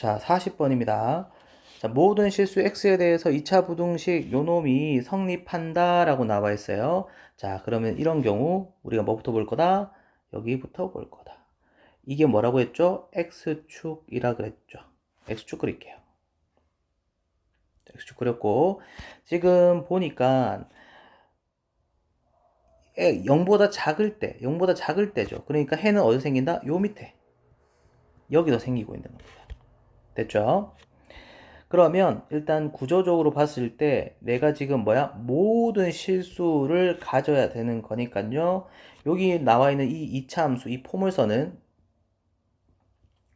자, 40번입니다. 자, 모든 실수 x에 대해서 2차 부등식 요놈이 성립한다 라고 나와 있어요. 자, 그러면 이런 경우 우리가 뭐부터 볼 거다? 여기부터 볼 거다. 이게 뭐라고 했죠? x축이라 그랬죠. x축 그릴게요. x축 그렸고 지금 보니까 0보다 작을 때, 0보다 작을 때죠. 그러니까 해는 어디 생긴다? 요 밑에. 여기서 생기고 있는 겁니다. 됐죠? 그러면 일단 구조적으로 봤을 때 내가 지금 뭐야? 모든 실수를 가져야 되는 거니까요. 여기 나와 있는 이 2차 함수, 이 포물선은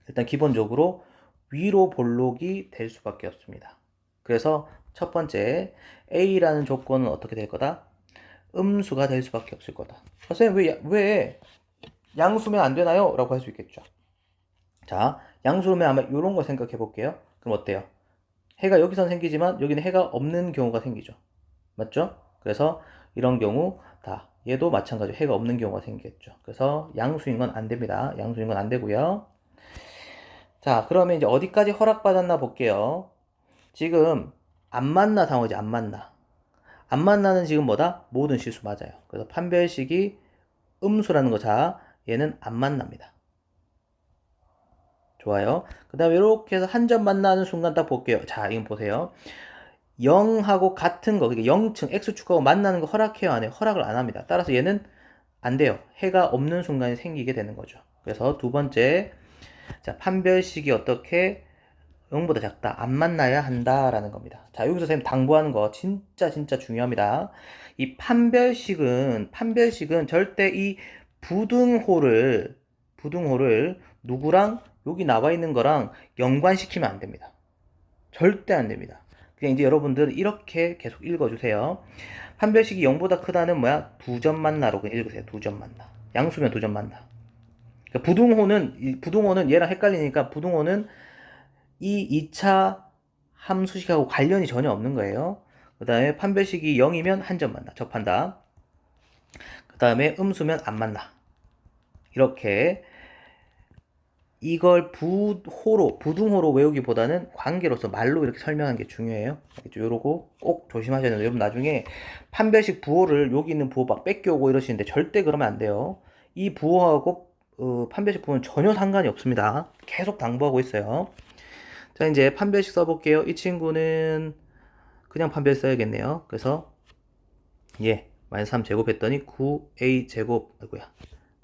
일단 기본적으로 위로 볼록이 될 수밖에 없습니다. 그래서 첫 번째 A라는 조건은 어떻게 될 거다? 음수가 될 수밖에 없을 거다. 선생님 왜, 왜 양수면 안 되나요? 라고 할 수 있겠죠. 자, 양수면 아마 이런 거 생각해 볼게요. 그럼 어때요? 해가 여기선 생기지만 여기는 해가 없는 경우가 생기죠. 맞죠? 그래서 이런 경우 다 얘도 마찬가지로 해가 없는 경우가 생기겠죠. 그래서 양수인 건 안 됩니다. 양수인 건 안 되고요. 자, 그러면 이제 어디까지 허락받았나 볼게요. 지금 안 만나 상어지 안 만나. 안 만나는 지금 뭐다? 모든 실수 맞아요. 그래서 판별식이 음수라는 거 자, 얘는 안 만납니다. 좋아요. 그 다음에 이렇게 해서 한 점 만나는 순간 딱 볼게요. 자, 이건 보세요. 0하고 같은 거, 그러니까 0층, x축하고 만나는 거 허락해요? 안 해요? 허락을 안 합니다. 따라서 얘는 안 돼요. 해가 없는 순간이 생기게 되는 거죠. 그래서 두 번째, 자, 판별식이 어떻게 0보다 작다. 안 만나야 한다라는 겁니다. 자, 여기서 선생님 당부하는 거 진짜 진짜 중요합니다. 이 판별식은, 판별식은 절대 이 부등호를, 부등호를 누구랑 여기 나와 있는 거랑 연관시키면 안 됩니다. 절대 안 됩니다. 그냥 이제 여러분들 이렇게 계속 읽어주세요. 판별식이 0보다 크다는 뭐야? 두 점 만나로 그냥 읽으세요. 두 점 만나. 양수면 두 점 만나. 그러니까 부등호는, 이 부등호는 얘랑 헷갈리니까 부등호는 이 2차 함수식하고 관련이 전혀 없는 거예요. 그 다음에 판별식이 0이면 한 점 만나. 접한다. 그 다음에 음수면 안 만나. 이렇게 이걸 부호로, 부등호로 외우기보다는 관계로서 말로 이렇게 설명하는 게 중요해요. 요러고 꼭 조심하셔야 돼요. 여러분 나중에 판별식 부호를 여기 있는 부호 막 뺏겨오고 이러시는데 절대 그러면 안 돼요. 이 부호하고 어, 판별식 부호는 전혀 상관이 없습니다. 계속 당부하고 있어요. 자, 이제 판별식 써볼게요. 이 친구는 그냥 판별 써야겠네요. 그래서 예, 마이너스 3 제곱했더니 9a 제곱, 아이고야.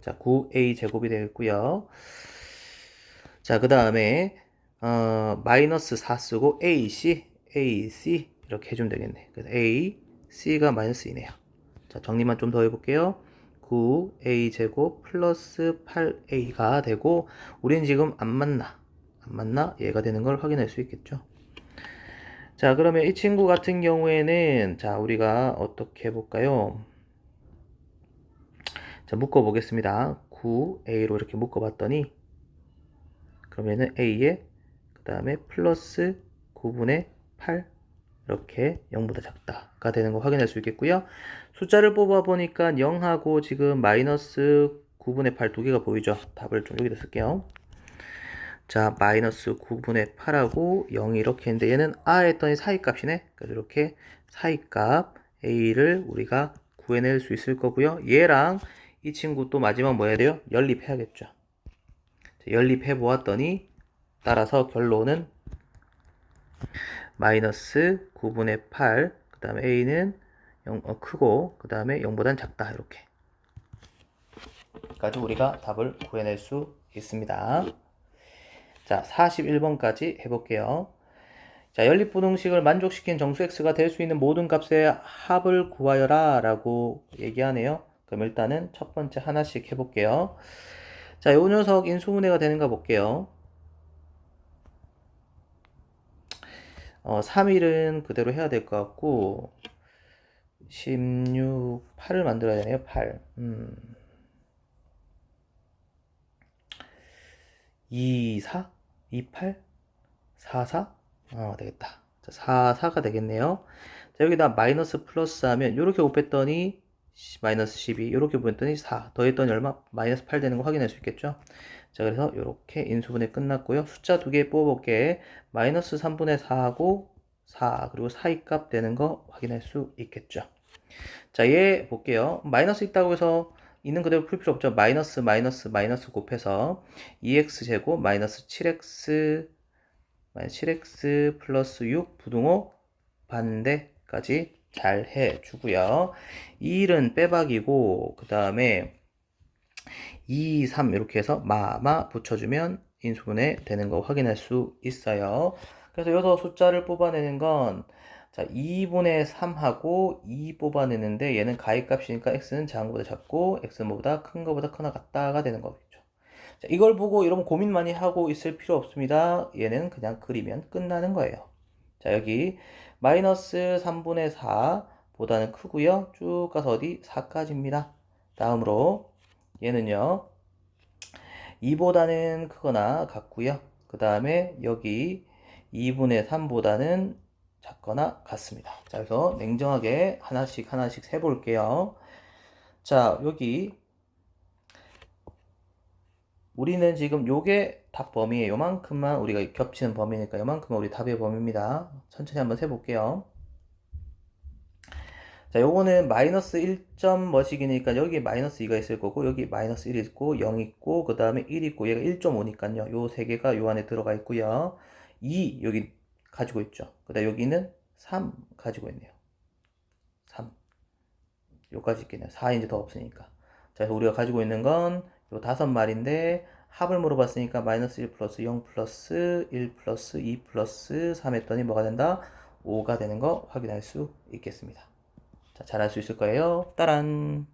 자, 9a 제곱이 되겠고요. 자, 그 다음에 어, 마이너스 4 쓰고 AC, AC 이렇게 해주면 되겠네. 그래서 A, C가 마이너스 2네요. 자, 정리만 좀 더 해볼게요. 9A 제곱 플러스 8A가 되고 우리는 지금 안 맞나? 안 맞나? 얘가 되는 걸 확인할 수 있겠죠. 자, 그러면 이 친구 같은 경우에는 자, 우리가 어떻게 해볼까요? 자, 묶어 보겠습니다. 9A로 이렇게 묶어 봤더니 그러면은 A에 그 다음에 플러스 9분의 8 이렇게 0보다 작다가 되는 거 확인할 수 있겠고요. 숫자를 뽑아 보니까 0하고 지금 마이너스 9분의 8 두 개가 보이죠. 답을 좀 여기다 쓸게요. 자, 마이너스 9분의 8하고 0이 이렇게 했는데 얘는 아 했더니 사이값이네. 그래서 이렇게 사이값 A를 우리가 구해낼 수 있을 거고요. 얘랑 이 친구 또 마지막 뭐 해야 돼요? 연립해야겠죠. 연립해 보았더니 따라서 결론은 마이너스 9분의 8, 그 다음에 a는 0, 어, 크고 그 다음에 0보단 작다 이렇게 까지 우리가 답을 구해낼 수 있습니다. 자, 41번까지 해볼게요. 자, 연립부등식을 만족시킨 정수 x가 될 수 있는 모든 값의 합을 구하여라 라고 얘기하네요. 그럼 일단은 첫 번째 하나씩 해볼게요. 자, 요 녀석 인수분해가 되는가 볼게요. 어, 3일은 그대로 해야 될 것 같고, 16, 8을 만들어야 되네요, 8. 음. 2, 4? 2, 8? 4, 4? 어, 되겠다. 자, 4, 4가 되겠네요. 자, 여기다 마이너스 플러스 하면, 요렇게 곱했더니 마이너스 12 이렇게 보냈더니 4 더했더니 얼마? 마이너스 8 되는 거 확인할 수 있겠죠? 자 그래서 이렇게 인수분해 끝났고요. 숫자 두 개 뽑아볼게. 마이너스 3분의 4하고 4 그리고 사이 값 되는 거 확인할 수 있겠죠. 자 얘 볼게요. 마이너스 있다고 해서 있는 그대로 풀 필요 없죠. 마이너스 마이너스 마이너스 곱해서 2x 제곱 마이너스 7x 마이너스 7x 플러스 6 부등호 반대까지 잘 해주고요. 1은 빼박이고 그 다음에 2, 3 이렇게 해서 마마 붙여주면 인수분해 되는 거 확인할 수 있어요. 그래서 여기서 숫자를 뽑아내는 건 자, 2분의 3하고 2 뽑아내는데 얘는 가위값이니까 x는 작은 것보다 작고 x는 뭐보다 큰 것보다 크나 같다가 되는 거겠죠. 자, 이걸 보고 여러분 고민 많이 하고 있을 필요 없습니다. 얘는 그냥 그리면 끝나는 거예요. 자, 여기 마이너스 3분의 4보다는 크고요. 쭉 가서 어디? 4까지입니다. 다음으로 얘는요. 2보다는 크거나 같고요. 그 다음에 여기 2분의 3보다는 작거나 같습니다. 자, 그래서 냉정하게 하나씩 하나씩 세 볼게요. 자, 여기 우리는 지금 요게 답 범위에 요만큼만 우리가 겹치는 범위니까 요만큼은 우리 답의 범위입니다. 천천히 한번 세볼게요. 자, 요거는 마이너스 1점 뭐식이니까 여기 마이너스 2가 있을 거고 여기 마이너스 1 있고 0 있고 그 다음에 1 있고 얘가 1.5니까요. 요 세 개가 요 안에 들어가 있고요. 2 여기 가지고 있죠. 그 다음 여기는 3 가지고 있네요. 3 요까지 있겠네요. 4 이제 더 없으니까. 자, 우리가 가지고 있는 건 요 다섯 마리인데 합을 물어봤으니까 마이너스 1 플러스 0 플러스 1 플러스 2 플러스 3 했더니 뭐가 된다? 5가 되는 거 확인할 수 있겠습니다. 자, 잘할 수 있을 거예요. 따란!